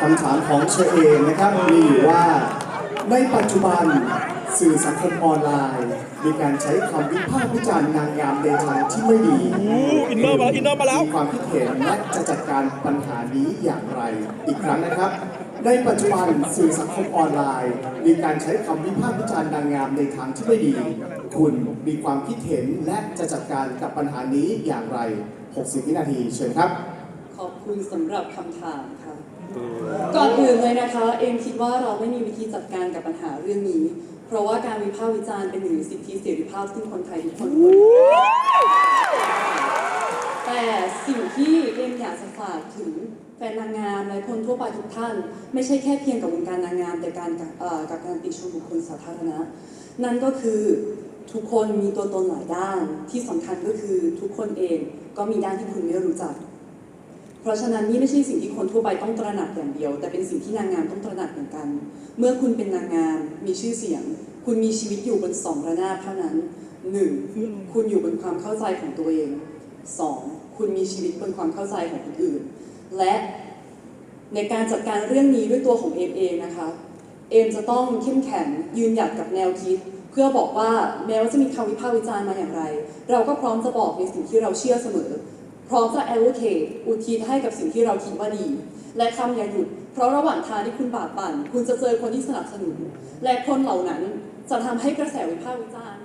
คำถามของเชอเอมนะครับ มีอยู่ว่า ในปัจจุบันสื่อสังคมออนไลน์ มีการใช้คำวิพากษ์วิจารณ์นางงามในทางที่ไม่ดีอินเนอร์มาอินเนอร์มาแล้วมีความคิดเห็นและจะจัดการปัญหานี้อย่างไร อีกครั้งนะครับ ในปัจจุบันสื่อสังคมออนไลน์ มีการใช้คำวิพากษ์วิจารณ์นางงามในทางที่ไม่ดี คุณมีความคิดเห็นและจะจัดการกับปัญหานี้อย่างไร 60 วินาทีเชิญครับข อบคุณสำหรับคำถามค่ะ ก่อนอื่นเลยนะคะ เอมคิดว่าเราไม่มีวิธีจัดการกับปัญหาเรื่องนี้ เพราะว่าการวิพากษ์วิจารณ์เป็นหนึ่งในสิทธิเสรีภาพซึ่งคนไทยทุกคนควรแต่สิ่งที่เอมอยากจะฝากถึงแฟนนางงามและคนทั่วไปทุกท่าน ไม่ใช่แค่เพียงกับวงการนางงาม แต่การกับเอ่อกับการติชมบุคคลสาธารณะ นั่นก็คือทุกคนมีตัวตนหลายด้านที่สำคัญก็คือทุกคนเองก็มีด้านที่คุณไม่รู้จัก เพราะฉะนั้นนี่ไม่ใช่สิ่งที่คนทั่วไปต้องตระหนักอย่างเดียว แต่เป็นสิ่งที่นางงามต้องตระหนักเหมือนกัน เมื่อคุณเป็นนางงามมีชื่อเสียง คุณมีชีวิตอยู่บนสองระนาบเท่านั้นหนึ่งคุณอยู่บนความเข้าใจของตัวเองสองคุณมีชีวิตบนความเข้าใจของคนอื่น และในการจัดการเรื่องนี้ด้วยตัวของเอมเองนะคะ เอมจะต้องเข้มแข็งยืนหยัดกับแนวคิด เพื่อบอกว่าแม้ว่าจะมีคำวิพากษ์วิจารณ์มาอย่างไร เราก็พร้อมจะบอกในสิ่งที่เราเชื่อเสมอ พร้อมจะ allocate อุทิศให้กับสิ่งที่เราคิดว่าดี และทำอย่าหยุด เพราะระหว่างทางที่คุณบาดบั่น คุณจะเจอคนที่สนับสนุน และคนเหล่านั้นจะทำให้กระแสวิพากษ์วิจารณ์